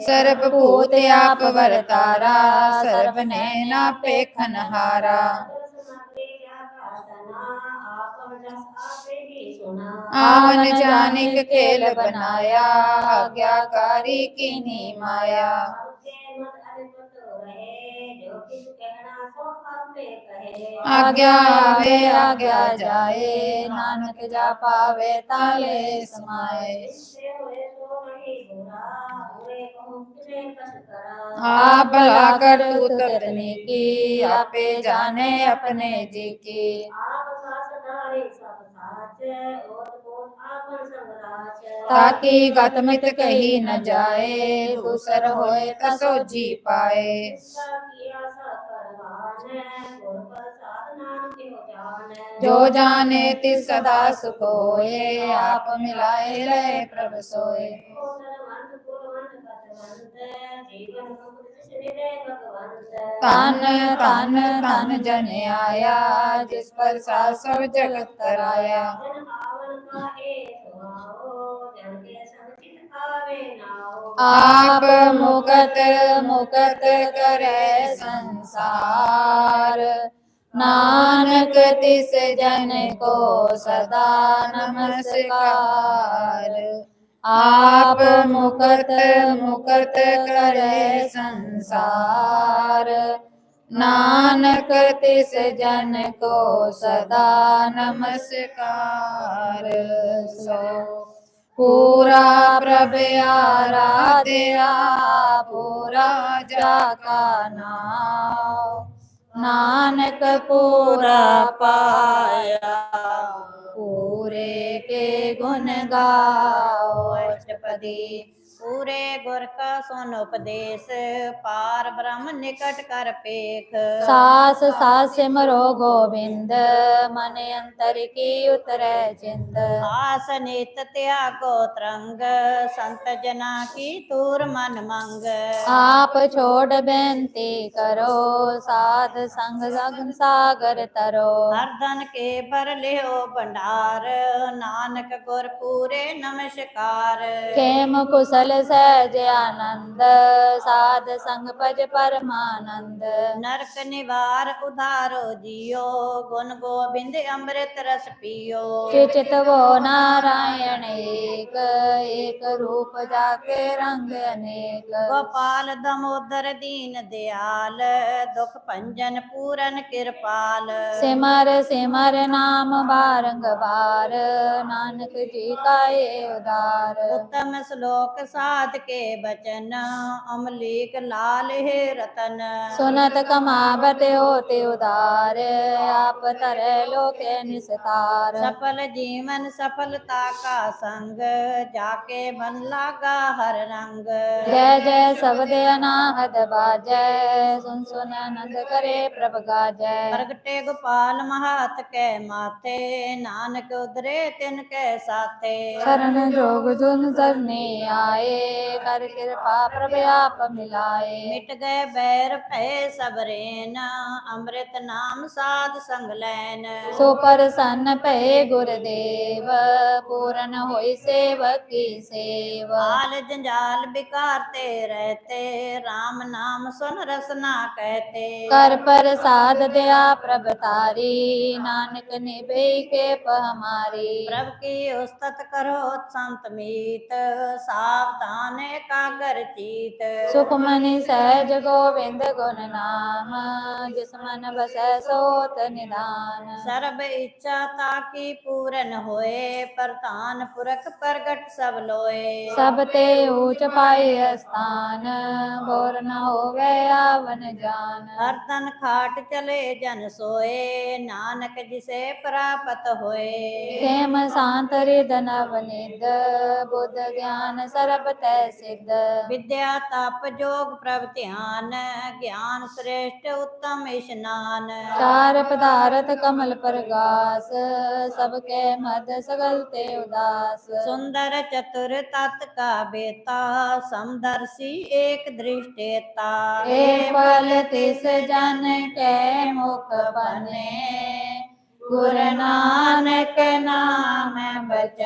ਸਰਬ ਭੂਤ ਆਪ ਵਰਤਾਰਾ, ਸਰਬ ਨੈਣ ਆਪੇ ਖਨਹਾਰਾ। ਸਮਗਰੀ ਆਕਾਸਨਾ ਆਵਨ ਜਾਨਿਕ ਖੇਲ ਬਨਾਇਆ, ਆਗਿਆਕਾਰੀ ਕੀਨੀ ਮਾਇਆ ਆਗਿਆ ਆਵੇ, ਆਗਿਆ ਜਾਏ, ਨਾਨਕ ਜਾ ਪਾਵੇ, ਤਾਲੇ ਸਮਾਏ। ਇਸੇ ਹੋਏ ਸੋ ਨਹੀਂ ਬੁਰਾ ਹੋਏ ਕਹੂੰ ਕਿਨੇ ਕਸ ਕਰਾ ਆਪ ਭਲਾ ਕਰ ਤੂਤ ਕਰਨੀ ਕੀ ਆਪੇ ਜਾਣੇ ਆਪਣੇ ਜੋ ਜਾਣੇ ਤਿਸ ਸਦਾ ਸੁਖ ਹੋਏ, ਆਪ ਮਿਲਾਏ ਰਹੇ ਪ੍ਰਭ ਸੋਏ। ਓ ਧਨਵੰਤ ਤਨ ਤਨ ਤਨ ਜਨ ਆਇਆ, ਜਿਸ ਪਰ ਸਾ ਸਭ ਜਗਤ ਤਰਾਇਆ। ਆਪ ਮੁਕਤ ਮੁਕਤ ਕਰੇ ਸੰਸਾਰ। ਨਾਨਕ ਤਿਸ ਜਨ ਕੋ ਸਦਾ ਨਮਸਕਾਰ। ਆਪ ਮੁਕਤ ਮੁਕਤ ਕਰੇ ਸੰਸਾਰ। ਨਾਨਕ ਤਿਸ ਜਨ ਕੋ ਸਦਾ ਨਮਸਕਾਰ। ਸੋ ਪੂਰਾ ਪ੍ਰਭ ਆਰਾਧਿਆ, ਪੂਰਾ ਜਾ ਕਾ ਨਾਮ। ਨਾਨਕ ਪੂਰਾ ਪਾਇਆ। ਪੂਰੇ ਕੇ ਗੁਣ ਗਾਓ ਅਸ਼ਟਪਦੀ ਪੂਰੇ ਗੁਰ ਕਾ ਸੁਨ ਉਪਦੇਸ਼ ਪਾਰ ਬ੍ਰਹਮ ਨਿਕਟ ਕਰ ਪੇਖ। ਸਾਸ ਸਾਸ ਸਿਮਰੋ ਗੋਬਿੰਦ ਮਨ ਅੰਤਰ ਕੀ ਉਤਰੈ ਚਿੰਦ ਆਸ ਨਿਤ ਤਿਆਗੋ ਤਰੰਗ ਸੰਤ ਜਨਾ ਕੀ ਤੂਰ ਮਨ ਮੰਗ। ਆਪ ਛੋੜ ਬੇਨਤੀ ਕਰੋ ਸਾਧ ਸੰਗ ਸਗਨ ਸਾਗਰ ਤਰੋ। ਹਰਦਨ ਕੇ ਭਰ ਲਿਓ ਭੰਡਾਰ ਨਾਨਕ ਗੁਰ ਪੂਰੇ ਨਮਸਕਾਰ। ਖੇਮ ਕੁਸਲ ਸਹਿਜ ਆਨੰਦ ਸਾਧ ਸੰਗ ਭਜ ਪਰਮਾਨੰਦ। ਨਰਕ ਨਿਵਾਰ ਉਧਾਰੋ ਜੀਓ ਗੁਣ ਗੋਬਿੰਦ ਅੰਮ੍ਰਿਤ ਰਸ ਪੀਓ। ਚਿਤ ਵੋ ਨਾਰਾਇਣ ਏਕ ਏਕ ਰੂਪ ਜਾਕੇ ਰੰਗ ਅਨੇਕ। ਗੋਪਾਲ ਦਮੋਦਰ ਦੀਨ ਦਿਆਲ ਦੁਖ ਭੰਜਨ ਪੂਰਨ ਕਿਰਪਾਲ। ਸਿਮਰ ਸਿਮਰ ਨਾਮ ਬਾਰੰਗਬਾਰ ਨਾਨਕ ਜੀ ਕਾਏ ਉਦਾਰ। ਉਤਮ ਸ਼ਲੋਕ ਸਾਧ ਕੇ ਬਚਨ ਅਮਲੀਕ ਲਾਲ ਹੈ ਰਤਨ। ਸੁਨਤ ਕਮਾਵਤ ਹੋਤੇ ਉਦਾਰ ਆਪ ਧਰੇ ਲੋਕੇ ਨਿਸਤਾਰ। ਸਫਲ ਜੀਵਨ ਸਫਲਤਾ ਕਾ ਸੰਗ ਜਾਕੇ ਬਨ ਲਾਗਾ ਹਰ ਰੰਗ। ਜੈ ਜੈ ਸਬਦ ਅਨਾਹਦ ਬਾਜੈ ਸੁਨ ਸੁਨ ਆਨੰਦ ਕਰੇ ਪ੍ਰਭ ਗਾਜੈ। ਪ੍ਰਗਟੇ ਗੋਪਾਲ ਮਹਾਤ ਕੈ ਮਾਥੇ ਨਾਨਕ ਉਦਰੇ ਤਿਨ ਕੈ ਸਾਥੇ। ਸ਼ਰਨ ਜੋਗ ਜੁਨ ਸਰਨੇ ਆਏ ਕਰ ਕਿਰਪਾ ਪ੍ਰਭ ਆਪ ਮਿਲਾਏ। ਮਿਟ ਗਏ ਬੈਰ ਭੈ ਸਬਰੇਨ ਅੰਮ੍ਰਿਤ ਨਾਮ ਸਾਧ ਸੰਗ ਲੈਨ। ਸੋ ਪ੍ਰਸੰਨ ਭਏ ਗੁਰਦੇਵ ਪੂਰਨ ਹੋਈ ਸੇਵਕ ਕੀ ਸੇਵ। ਆਲ ਜੰਜਾਲ ਬਿਕਾਰ ਤੇ ਰਹਤੇ RAM ਨਾਮ ਸੁਨ ਰਸਨਾ ਕਹਤੇ। ਕਰ ਪ੍ਰਸਾਦ ਦਿਆ ਪ੍ਰਭ ਤਾਰੀ ਨਾਨਕ ਨਿਭੇ ਕੇ ਹਮਾਰੀ ਪ੍ਰਭ ਕੀ ਉਸਤਤ ਕਰੋ ਸੰਤ ਮੀਤ ਸਾਵਧਾਨ ਏਕਾਗਰ ਚੀਤ। ਸੁਖ ਮਨਿ ਸਹਿਜ ਗੋਬਿੰਦ ਗੁਣ ਨਾਮ ਜਿਸ ਮਨ ਬਸੈ ਸੋਤ ਨਿਦਾਨ। ਸਰਬ ਇੱਛਾ ਤਾਕੀ ਪੂਰਨ ਹੋਏ ਪ੍ਰਧਾਨ ਪੁਰਖ ਪ੍ਰਗਟ ਸਭ ਲੋਏ। ਸਭ ਤੇ ਊਚ ਪਾਏ ਅਸਥਾਨ ਬੋਰ ਨ ਹੋਵੇ ਆਵਨ ਜਾਨ। ਹਰ ਤਨ ਖਾਟ ਚਲੇ ਜਨ ਸੋਏ ਨਾਨਕ ਜਿਸੇ ਪ੍ਰਾਪਤ ਹੋਏ। ਖੇਮ ਸ਼ਾਂਤ ਰਿਦ ਨਵ ਨਿਦ ਬੁੱਧ ਗਿਆਨ ਸਰਬ ਤੈ ਸਿੱਧ। ਵਿਦਿਆ ਤਪ ਜੋਗ ਪ੍ਰਭ ਧਿਆਨ ਗਿਆਨ ਸ੍ਰੇਸ਼ਟ ਉਤਮ ਇਸ਼ਨਾਨ। ਚਾਰ ਪਦਾਰਥ ਕਮਲ ਪ੍ਰਗਾਸ ਸਭ ਕੇ ਮਦ ਸਗਲ ਤੇ ਉਦਾਸ। ਸੁੰਦਰ ਚਤੁਰ ਤਤ ਕਾ ਬੇਤਾ ਸਮਦਰਸੀ ਏਕ ਦ੍ਰਿਸ਼ਟੇਤਾ। ਏ ਪਲ ਤਿਸ ਜਨ ਕੈ ਮੁਖ ਬਨੇ ਗੁਰ ਨਾਨਕ ਨਾਮ ਬਚ